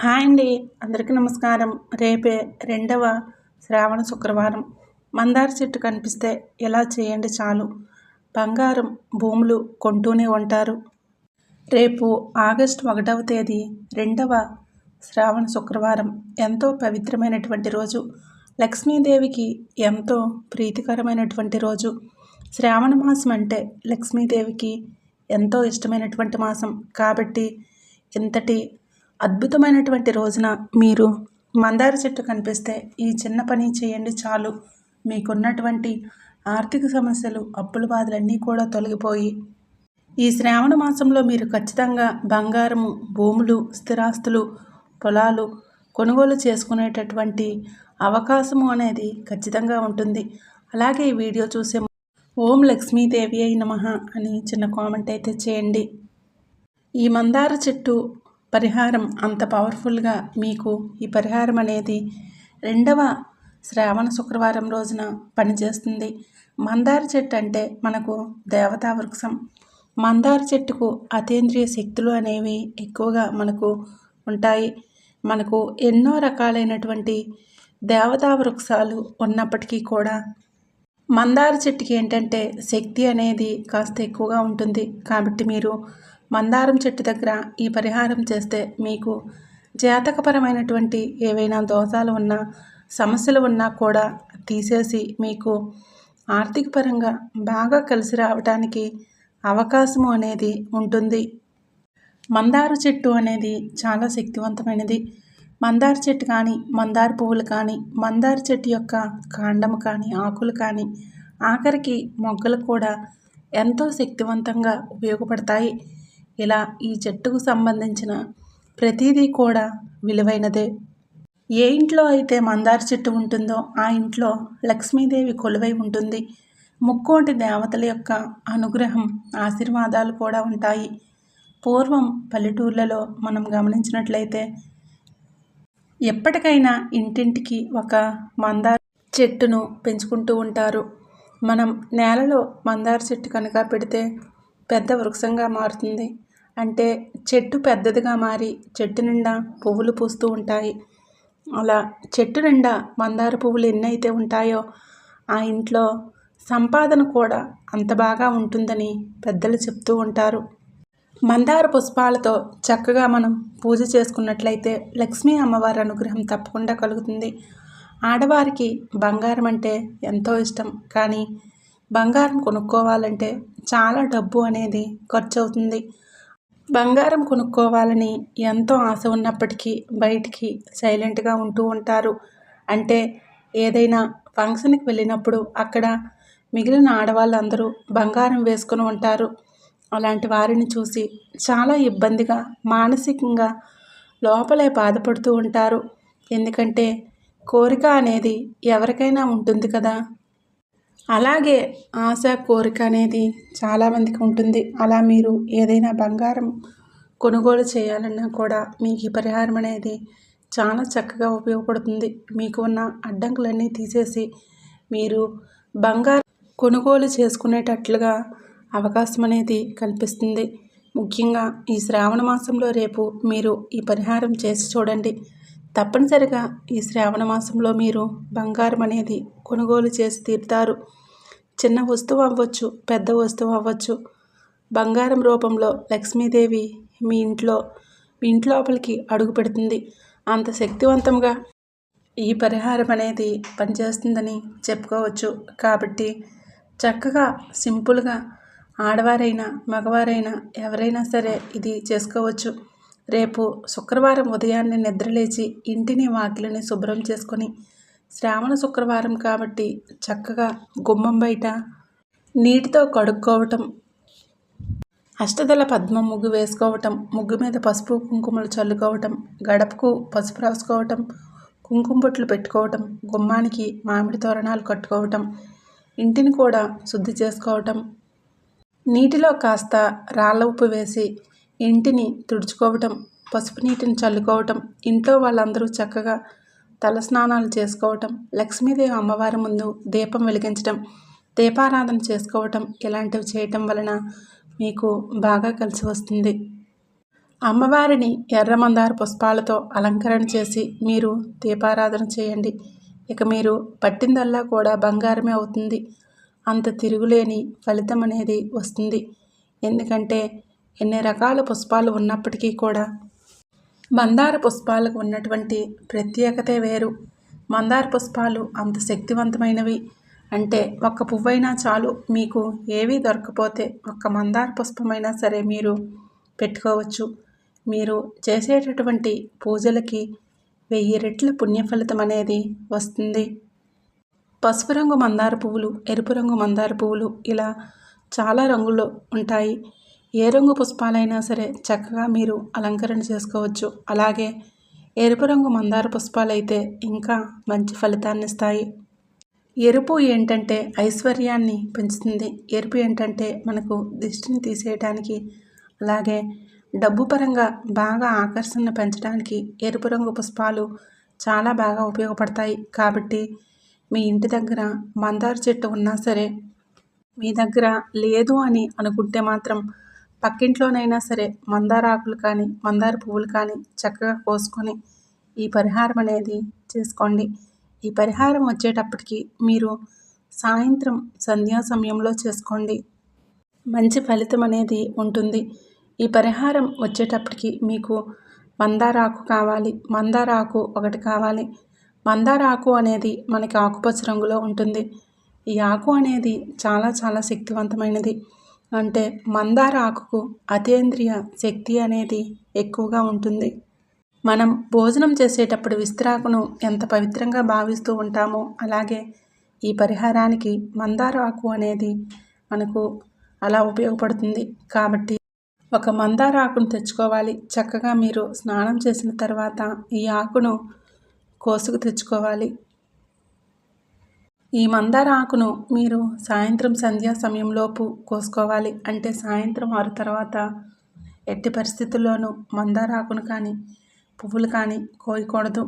Hi అండి. అందరికీ నమస్కారం. రేపే రెండవ శ్రావణ శుక్రవారం. మందార చెట్టు కనిపిస్తే ఎలా చేయండి చాలు? బంగారం భూములు కొంటూనే ఉంటారు. రేపు ఆగస్టు ఒకటవ తేదీ రెండవ శ్రావణ శుక్రవారం. ఎంతో పవిత్రమైనటువంటి రోజు. లక్ష్మీదేవికి ఎంతో ప్రీతికరమైనటువంటి రోజు. శ్రావణ మాసం అంటే లక్ష్మీదేవికి ఎంతో ఇష్టమైనటువంటి మాసం. కాబట్టి ఇంతటి అద్భుతమైనటువంటి రోజున మీరు మందార చెట్టు కనిపిస్తే ఈ చిన్న పని చేయండి చాలు. మీకున్నటువంటి ఆర్థిక సమస్యలు అప్పుల బాధలన్నీ కూడా తొలగిపోయి ఈ శ్రావణ మాసంలో మీరు ఖచ్చితంగా బంగారము భూములు స్థిరాస్తులు పొలాలు కొనుగోలు చేసుకునేటటువంటి అవకాశము అనేది ఖచ్చితంగా ఉంటుంది. అలాగే ఈ వీడియో చూసే ఓం లక్ష్మీదేవి అయిన మహా అని చిన్న కామెంట్ అయితే చేయండి. ఈ మందార చెట్టు పరిహారం అంత పవర్ఫుల్గా మీకు ఈ పరిహారం అనేది రెండవ శ్రావణ శుక్రవారం రోజున పనిచేస్తుంది. మందార చెట్టు అంటే మనకు దేవతా వృక్షం. మందార చెట్టుకు అతీంద్రియ శక్తులు అనేవి ఎక్కువగా మనకు ఉంటాయి. మనకు ఎన్నో రకాలైనటువంటి దేవతా వృక్షాలు ఉన్నప్పటికీ కూడా మందార చెట్టుకి ఏంటంటే శక్తి అనేది కాస్త ఎక్కువగా ఉంటుంది. కాబట్టి మీరు మందారం చెట్టు దగ్గర ఈ పరిహారం చేస్తే మీకు జాతకపరమైనటువంటి ఏవైనా దోషాలు ఉన్నా సమస్యలు ఉన్నా కూడా తీసేసి మీకు ఆర్థిక పరంగా బాగా కలిసి రావడానికి అవకాశము అనేది ఉంటుంది. మందార చెట్టు అనేది చాలా శక్తివంతమైనది. మందార చెట్టు కానీ మందార పువ్వులు కానీ మందార చెట్టు యొక్క కాండము కానీ ఆకులు కానీ ఆఖరికి మొగ్గలు కూడా ఎంతో శక్తివంతంగా ఉపయోగపడతాయి. ఇలా ఈ చెట్టుకు సంబంధించిన ప్రతిదీ కూడా విలువైనదే. ఏ ఇంట్లో అయితే మందార చెట్టు ఉంటుందో ఆ ఇంట్లో లక్ష్మీదేవి కొలువై ఉంటుంది. ముక్కోటి దేవతల యొక్క అనుగ్రహం ఆశీర్వాదాలు కూడా ఉంటాయి. పూర్వం పల్లెటూర్లలో మనం గమనించినట్లయితే ఎప్పటికైనా ఇంటింటికి ఒక మందార చెట్టును పెంచుకుంటూ ఉంటారు. మనం నేలలో మందార చెట్టు కనుక పెడితే పెద్ద వృక్షంగా మారుతుంది. అంటే చెట్టు పెద్దదిగా మారి చెట్టు నిండా పువ్వులు పూస్తూ ఉంటాయి. అలా చెట్టు నిండా మందార పువ్వులు ఎన్నైతే ఉంటాయో ఆ ఇంట్లో సంపాదన కూడా అంత బాగా ఉంటుందని పెద్దలు చెప్తూ ఉంటారు. మందార పుష్పాలతో చక్కగా మనం పూజ చేసుకున్నట్లయితే లక్ష్మీ అమ్మవారి అనుగ్రహం తప్పకుండా కలుగుతుంది. ఆడవారికి బంగారం అంటే ఎంతో ఇష్టం. కానీ బంగారం కొనుక్కోవాలంటే చాలా డబ్బు అనేది ఖర్చు అవుతుంది బంగారం కొనుక్కోవాలని ఎంతో ఆశ ఉన్నప్పటికీ బయటికి సైలెంట్గా ఉంటూ ఉంటారు. అంటే ఏదైనా ఫంక్షన్కి వెళ్ళినప్పుడు అక్కడ మిగిలిన ఆడవాళ్ళందరూ బంగారం వేసుకుని ఉంటారు. అలాంటి వారిని చూసి చాలా ఇబ్బందిగా మానసికంగా లోపలే బాధపడుతూ ఉంటారు. ఎందుకంటే కోరిక అనేది ఎవరికైనా ఉంటుంది కదా. అలాగే ఆశ కోరిక అనేది చాలామందికి ఉంటుంది. అలా మీరు ఏదైనా బంగారం కొనుగోలు చేయాలన్నా కూడా మీకు ఈ పరిహారం అనేది చాలా చక్కగా ఉపయోగపడుతుంది. మీకు ఉన్న అడ్డంకులన్నీ తీసేసి మీరు బంగారం కొనుగోలు చేసుకునేటట్లుగా అవకాశం అనేది కల్పిస్తుంది. ముఖ్యంగా ఈ శ్రావణ మాసంలో రేపు మీరు ఈ పరిహారం చేసి చూడండి. తప్పనిసరిగా ఈ శ్రావణ మాసంలో మీరు బంగారం అనేది కొనుగోలు చేసి తీరుతారు. చిన్న వస్తువు అవ్వచ్చు పెద్ద వస్తువు అవ్వచ్చు. బంగారం రూపంలో లక్ష్మీదేవి మీ ఇంట్లో మీ ఇంట్లోపలికి అడుగు పెడుతుంది. అంత శక్తివంతంగా ఈ పరిహారం అనేది పనిచేస్తుందని చెప్పుకోవచ్చు. కాబట్టి చక్కగా సింపుల్గా ఆడవారైనా మగవారైనా ఎవరైనా సరే ఇది చేసుకోవచ్చు. రేపు శుక్రవారం ఉదయాన్నే నిద్రలేచి ఇంటిని వాకిలిని శుభ్రం చేసుకొని శ్రావణ శుక్రవారం కాబట్టి చక్కగా గుమ్మం బయట నీటితో కడుక్కోవటం అష్టదళ పద్మం ముగ్గు వేసుకోవటం ముగ్గు మీద పసుపు కుంకుమలు చల్లుకోవటం గడపకు పసుపు రాసుకోవటం కుంకుమ బొట్లు పెట్టుకోవటం గుమ్మానికి మామిడి తోరణాలు కట్టుకోవటం ఇంటిని కూడా శుద్ధి చేసుకోవటం. నీటిలో కాస్త రాళ్ళ ఉప్పు వేసి ఇంటిని తుడుచుకోవటం పసుపు నీటిని చల్లుకోవటం ఇంట్లో వాళ్ళందరూ చక్కగా తలస్నానాలు చేసుకోవటం లక్ష్మీదేవి అమ్మవారి ముందు దీపం వెలిగించటం దీపారాధన చేసుకోవటం ఇలాంటివి చేయటం వలన మీకు బాగా కలిసి వస్తుంది. అమ్మవారిని ఎర్ర మందార పుష్పాలతో అలంకరణ చేసి మీరు దీపారాధన చేయండి. ఇక మీరు పట్టిందల్లా కూడా బంగారమే అవుతుంది. అంత తిరుగులేని ఫలితం అనేది వస్తుంది. ఎందుకంటే ఎన్ని రకాల పుష్పాలు ఉన్నప్పటికీ కూడా. మందార పుష్పాలకు ఉన్నటువంటి ప్రత్యేకతే వేరు. మందార పుష్పాలు అంత శక్తివంతమైనవి అంటే ఒక్క పువ్వైనా చాలు మీకు ఏవీ దొరకపోతే ఒక్క మందార పుష్పమైనా సరే మీరు పెట్టుకోవచ్చు. మీరు చేసేటటువంటి పూజలకి వెయ్యి రెట్ల పుణ్యఫలితం అనేది వస్తుంది. పసుపు రంగు మందార పువ్వులు ఎరుపు రంగు మందార పువ్వులు ఇలా చాలా రంగులు ఉంటాయి. ఏ రంగు పుష్పాలైనా సరే చక్కగా మీరు అలంకరణ చేసుకోవచ్చు. అలాగే ఎరుపు రంగు మందార పుష్పాలు అయితే ఇంకా మంచి ఫలితాన్ని ఇస్తాయి ఎరుపు ఏంటంటే ఐశ్వర్యాన్ని పెంచుతుంది. ఎరుపు ఏంటంటే మనకు దిష్టిని తీసేయడానికి అలాగే డబ్బు పరంగా బాగా ఆకర్షణ పెంచడానికి ఎరుపు రంగు పుష్పాలు చాలా బాగా ఉపయోగపడతాయి. కాబట్టి మీ ఇంటి దగ్గర మందార చెట్టు ఉన్నా సరే మీ దగ్గర లేదు అని అనుకుంటే మాత్రం పక్కింట్లోనైనా సరే మందార ఆకులు కానీ మందార పువ్వులు కానీ చక్కగా కోసుకొని ఈ పరిహారం అనేది చేసుకోండి. ఈ పరిహారం వచ్చేటప్పటికి మీరు సాయంత్రం సంధ్యా సమయంలో చేసుకోండి. మంచి ఫలితం అనేది ఉంటుంది. ఈ పరిహారం వచ్చేటప్పటికి మీకు మందారాకు కావాలి మందారాకు ఒకటి కావాలి. మందారాకు అనేది మనకి ఆకుపచ్చ రంగులో ఉంటుంది. ఈ ఆకు అనేది చాలా చాలా శక్తివంతమైనది. అంటే మందార ఆకుకు అతేంద్రియ శక్తి అనేది ఎక్కువగా ఉంటుంది. మనం భోజనం చేసేటప్పుడు విస్తరాకును ఎంత పవిత్రంగా భావిస్తూ ఉంటామో అలాగే ఈ పరిహారానికి మందార ఆకు అనేది మనకు అలా ఉపయోగపడుతుంది. కాబట్టి ఒక మందార ఆకును తెచ్చుకోవాలి. చక్కగా మీరు స్నానం చేసిన తర్వాత ఈ ఆకును కోసుకు తెచ్చుకోవాలి. ఈ మందార ఆకును మీరు సాయంత్రం సంధ్యా సమయంలోపు కోసుకోవాలి అంటే సాయంత్రం ఆరు తర్వాత ఎట్టి పరిస్థితుల్లోనూ మందార ఆకును కానీ పువ్వులు కానీ కోయకూడదు.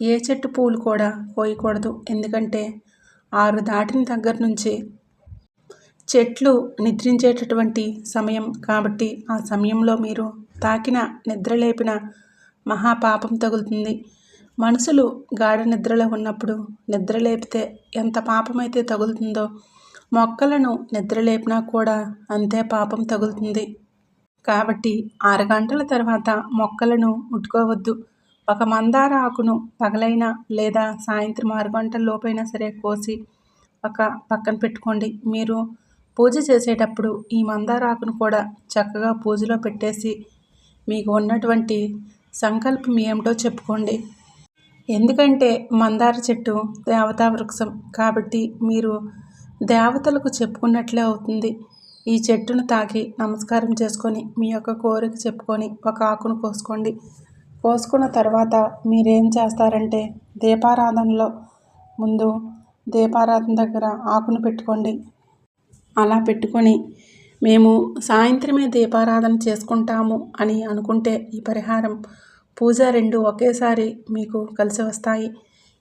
ఏ చెట్టు పువ్వులు కూడా కోయకూడదు. ఎందుకంటే ఆరు దాటిన దగ్గర నుంచి చెట్లు నిద్రించేటటువంటి సమయం కాబట్టి ఆ సమయంలో మీరు తాకిన నిద్రలేపిన మహాపాపం తగులుతుంది. మనుషులు గాఢ నిద్రలో ఉన్నప్పుడు నిద్రలేపితే ఎంత పాపమైతే తగులుతుందో మొక్కలను నిద్రలేపినా కూడా అంతే పాపం తగులుతుంది. కాబట్టి ఆరు గంటల తర్వాత మొక్కలను ముట్టుకోవద్దు. ఒక మందార ఆకును పగలైనా లేదా సాయంత్రం ఆరు గంటల లోపైనా సరే కోసి ఒక పక్కన పెట్టుకోండి. మీరు పూజ చేసేటప్పుడు ఈ మందార ఆకును కూడా చక్కగా పూజలో పెట్టేసి మీకు ఉన్నటువంటి సంకల్పం ఏమిటో చెప్పుకోండి. ఎందుకంటే మందార చెట్టు దేవతా వృక్షం కాబట్టి మీరు దేవతలకు చెప్పుకున్నట్లే అవుతుంది. ఈ చెట్టును తాకి నమస్కారం చేసుకొని మీ యొక్క కోరిక చెప్పుకొని ఒక ఆకును కోసుకోండి. కోసుకున్న తర్వాత మీరేం చేస్తారంటే దీపారాధనలో ముందు దీపారాధన దగ్గర ఆకును పెట్టుకోండి. అలా పెట్టుకొని మేము సాయంత్రమే దీపారాధన చేసుకుంటాము అని అనుకుంటే ఈ పరిహారం పూజ రెండు ఒకేసారి మీకు కలిసి వస్తాయి.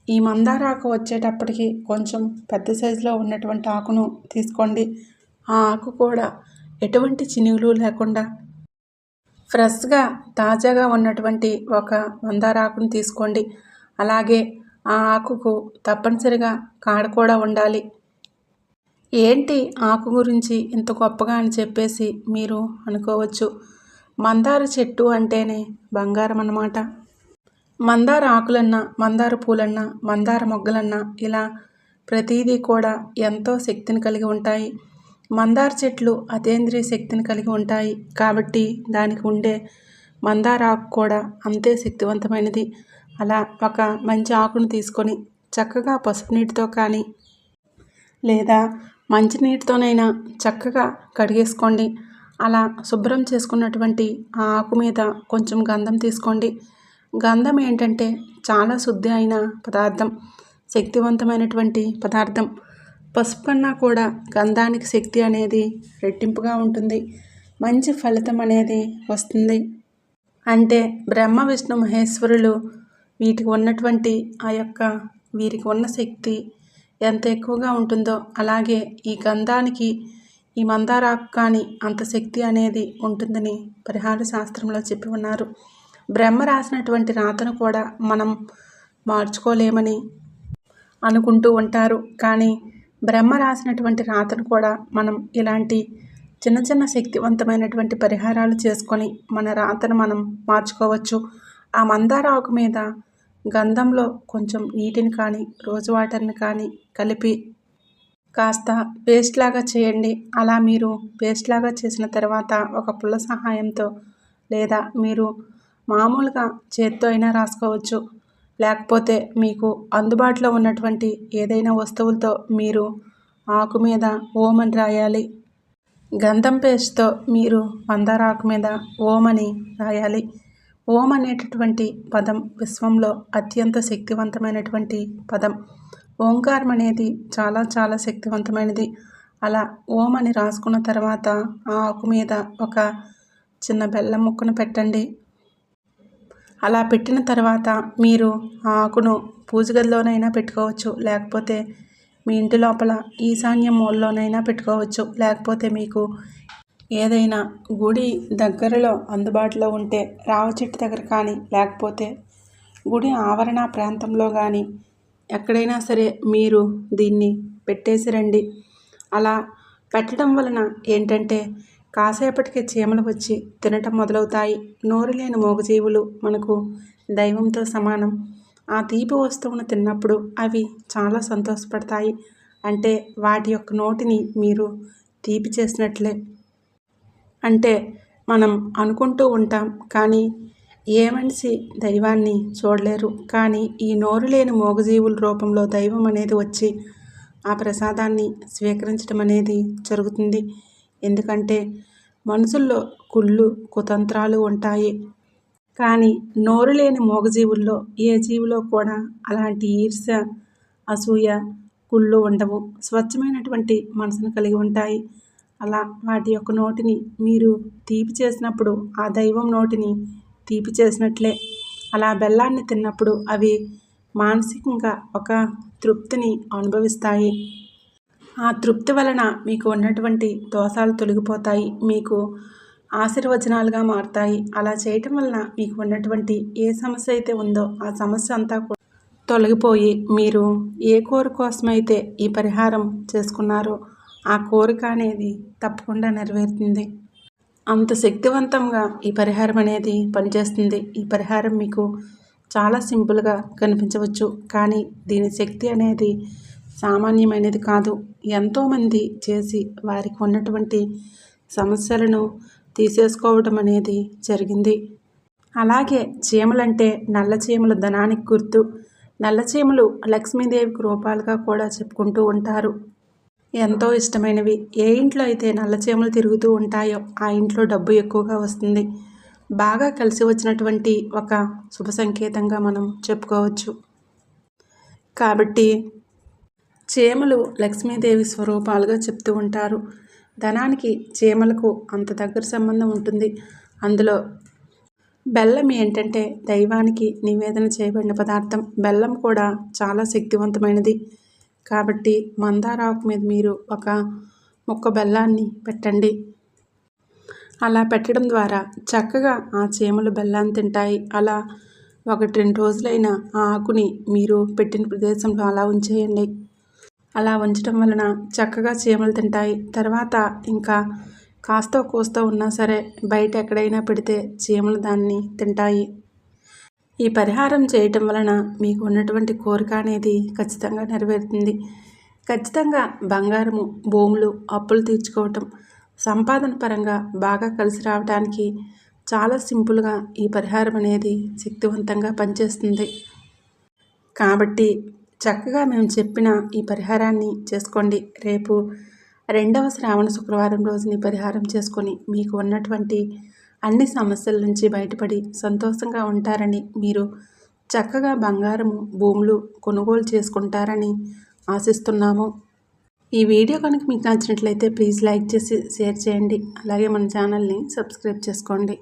ఈ మందార ఆకు వచ్చేటప్పటికి కొంచెం పెద్ద సైజులో ఉన్నటువంటి ఆకును తీసుకోండి. ఆ ఆకు కూడా ఎటువంటి చినుగులు లేకుండా ఫ్రెష్గా తాజాగా ఉన్నటువంటి ఒక మందార ఆకును తీసుకోండి. అలాగే ఆ ఆకుకు తప్పనిసరిగా కాడ కూడా ఉండాలి. ఏంటి ఆకు గురించి ఇంత గొప్పగా అని చెప్పేసి మీరు అనుకోవచ్చు. మందార చెట్టు అంటేనే బంగారం అన్నమాట మందార ఆకులన్నా మందార పూలన్నా మందార మొగ్గలన్నా ఇలా ప్రతీదీ కూడా ఎంతో శక్తిని కలిగి ఉంటాయి. మందార చెట్లు అతేంద్రియ శక్తిని కలిగి ఉంటాయి. కాబట్టి దానికి ఉండే మందార ఆకు కూడా అంతే శక్తివంతమైనది. అలా ఒక మంచి ఆకును తీసుకొని చక్కగా పసుపు నీటితో కానీ లేదా మంచినీటితోనైనా చక్కగా కడిగేసుకోండి. అలా శుభ్రం చేసుకున్నటువంటి ఆ ఆకు మీద కొంచెం గంధం తీసుకోండి. గంధం ఏంటంటే చాలా శుద్ధి అయిన పదార్థం శక్తివంతమైనటువంటి పదార్థం. పసుపు కన్నా కూడా గంధానికి శక్తి అనేది రెట్టింపుగా ఉంటుంది. మంచి ఫలితం అనేది వస్తుంది. అంటే బ్రహ్మ విష్ణు మహేశ్వరులు వీటికి ఉన్నటువంటి ఆ యొక్క వీరికి ఉన్న శక్తి ఎంత ఎక్కువగా ఉంటుందో అలాగే ఈ గంధానికి ఈ మందారాకు కానీ అంత శక్తి అనేది ఉంటుందని పరిహార శాస్త్రంలో చెప్పి ఉన్నారు. బ్రహ్మ రాసినటువంటి రాతను కూడా మనం మార్చుకోలేమని అనుకుంటూ ఉంటారు. కానీ బ్రహ్మ రాసినటువంటి రాతను కూడా మనం ఇలాంటి చిన్న చిన్న శక్తివంతమైనటువంటి పరిహారాలు చేసుకొని మన రాతను మనం మార్చుకోవచ్చు. ఆ మందార ఆకు మీద గంధంలో కొంచెం నీటిని కానీ రోజు వాటర్ని కానీ కలిపి కాస్త పేస్ట్ లాగా చేయండి. అలా మీరు పేస్ట్ లాగా చేసిన తర్వాత ఒక పుల్ల సహాయంతో లేదా మీరు మామూలుగా చేత్తో అయినా రాసుకోవచ్చు. లేకపోతే మీకు అందుబాటులో ఉన్నటువంటి ఏదైనా వస్తువులతో మీరు ఆకు మీద ఓమని రాయాలి. గంధం పేస్ట్తో మీరు మందార ఆకు మీద ఓమని రాయాలి. ఓం అనేటటువంటి పదం విశ్వంలో అత్యంత శక్తివంతమైనటువంటి పదం. ఓంకారం అనేది చాలా చాలా శక్తివంతమైనది. అలా ఓం అని రాసుకున్న తర్వాత ఆ ఆకు మీద ఒక చిన్న బెల్లం ముక్కను పెట్టండి. అలా పెట్టిన తర్వాత మీరు ఆ ఆకును పూజ గదిలోనైనా పెట్టుకోవచ్చు. లేకపోతే మీ ఇంటి లోపల ఈశాన్య మూలలోనైనా పెట్టుకోవచ్చు. లేకపోతే మీకు ఏదైనా గుడి దగ్గరలో అందుబాటులో ఉంటే రావ చెట్టు దగ్గర కానీ లేకపోతే గుడి ఆవరణ ప్రాంతంలో కానీ ఎక్కడైనా సరే మీరు దీన్ని పెట్టేసి రండి. అలా పెట్టడం వలన ఏంటంటే కాసేపటికి చీమలు వచ్చి తినటం మొదలవుతాయి. నోరు లేని మూగజీవులు మనకు దైవంతో సమానం. ఆ తీపి వస్తువును తిన్నప్పుడు అవి చాలా సంతోషపడతాయి. అంటే వాటి యొక్క నోటిని మీరు తీపి చేసినట్లే. అంటే మనం అనుకుంటూ ఉంటాం కానీ ఏ మనిషి దైవాన్ని చూడలేరు. కానీ ఈ నోరు లేని మోగజీవుల రూపంలో దైవం అనేది వచ్చి ఆ ప్రసాదాన్ని స్వీకరించడం అనేది జరుగుతుంది. ఎందుకంటే మనుషుల్లో కుళ్ళు కుతంత్రాలు ఉంటాయి. కానీ నోరు లేని మూగజీవుల్లో ఏ జీవిలో కూడా అలాంటి ఈర్ష్య అసూయ కుళ్ళు ఉండవు. స్వచ్ఛమైనటువంటి మనసును కలిగి ఉంటాయి. అలా వాటి యొక్క నోటిని మీరు తీపి చేసినప్పుడు ఆ దైవం నోటిని తీపి చేసినట్లే. అలా బెల్లాన్ని తిన్నప్పుడు అవి మానసికంగా ఒక తృప్తిని అనుభవిస్తాయి. ఆ తృప్తి వలన మీకు ఉన్నటువంటి దోషాలు తొలగిపోతాయి. మీకు ఆశీర్వచనాలుగా మారుతాయి. అలా చేయటం వలన మీకు ఉన్నటువంటి ఏ సమస్య అయితే ఉందో ఆ సమస్య అంతా కూడా తొలగిపోయి మీరు ఏ కోరిక కోసమైతే ఈ పరిహారం చేసుకున్నారో ఆ కోరిక అనేది తప్పకుండా నెరవేరుతుంది. అంత శక్తివంతంగా ఈ పరిహారం అనేది పనిచేస్తుంది. ఈ పరిహారం మీకు చాలా సింపుల్గా కనిపించవచ్చు. కానీ దీని శక్తి అనేది సామాన్యమైనది కాదు. ఎంతోమంది చేసి వారికి ఉన్నటువంటి సమస్యలను తీసేసుకోవడం అనేది జరిగింది. అలాగే చీమలంటే నల్ల చీమలు ధనానికి గుర్తు. నల్ల చీమలు లక్ష్మీదేవికి రూపాలుగా కూడా చెప్పుకుంటూ ఉంటారు. ఎంతో ఇష్టమైనవి. ఏ ఇంట్లో అయితే నల్లచేమలు తిరుగుతూ ఉంటాయో ఆ ఇంట్లో డబ్బు ఎక్కువగా వస్తుంది. బాగా కలిసి వచ్చినటువంటి ఒక శుభ సంకేతంగా మనం చెప్పుకోవచ్చు. కాబట్టి చీమలు లక్ష్మీదేవి స్వరూపాలుగా చెప్తూ ఉంటారు. ధనానికి చీమలకు అంత దగ్గర సంబంధం ఉంటుంది. అందులో బెల్లం ఏంటంటే దైవానికి నివేదన చేయబడిన పదార్థం. బెల్లం కూడా చాలా శక్తివంతమైనది. కాబట్టి మందార ఆకు మీద మీరు ఒక ముక్క బెల్లాన్ని పెట్టండి. అలా పెట్టడం ద్వారా చక్కగా ఆ చీమలు బెల్లాన్ని తింటాయి. అలా ఒకటి రెండు రోజులైన ఆ ఆకుని మీరు పెట్టిన ప్రదేశంలో అలా ఉంచేయండి. అలా ఉంచడం వలన చక్కగా చీమలు తింటాయి. తర్వాత ఇంకా కాస్తో కూస్తో ఉన్నా సరే బయట ఎక్కడైనా పెడితే చీమలు దాన్ని తింటాయి. ఈ పరిహారం చేయటం వలన మీకు ఉన్నటువంటి కోరిక అనేది ఖచ్చితంగా నెరవేరుతుంది. ఖచ్చితంగా బంగారము భూములు అప్పులు తీర్చుకోవటం సంపాదన పరంగా బాగా కలిసి రావడానికి చాలా సింపుల్గా ఈ పరిహారం అనేది శక్తివంతంగా పనిచేస్తుంది. కాబట్టి చక్కగా మేము చెప్పిన ఈ పరిహారాన్ని చేసుకోండి. రేపు రెండవ శ్రావణ శుక్రవారం రోజుని పరిహారం చేసుకొని మీకు ఉన్నటువంటి అన్ని సమస్యల నుంచి బయటపడి సంతోషంగా ఉంటారని మీరు చక్కగా బంగారము భూములు కొనుగోలు చేసుకుంటారని ఆశిస్తున్నాము. ఈ వీడియో కనుక మీకు నచ్చినట్లయితే ప్లీజ్ లైక్ చేసి షేర్ చేయండి. అలాగే మన ఛానల్ని సబ్స్క్రైబ్ చేసుకోండి.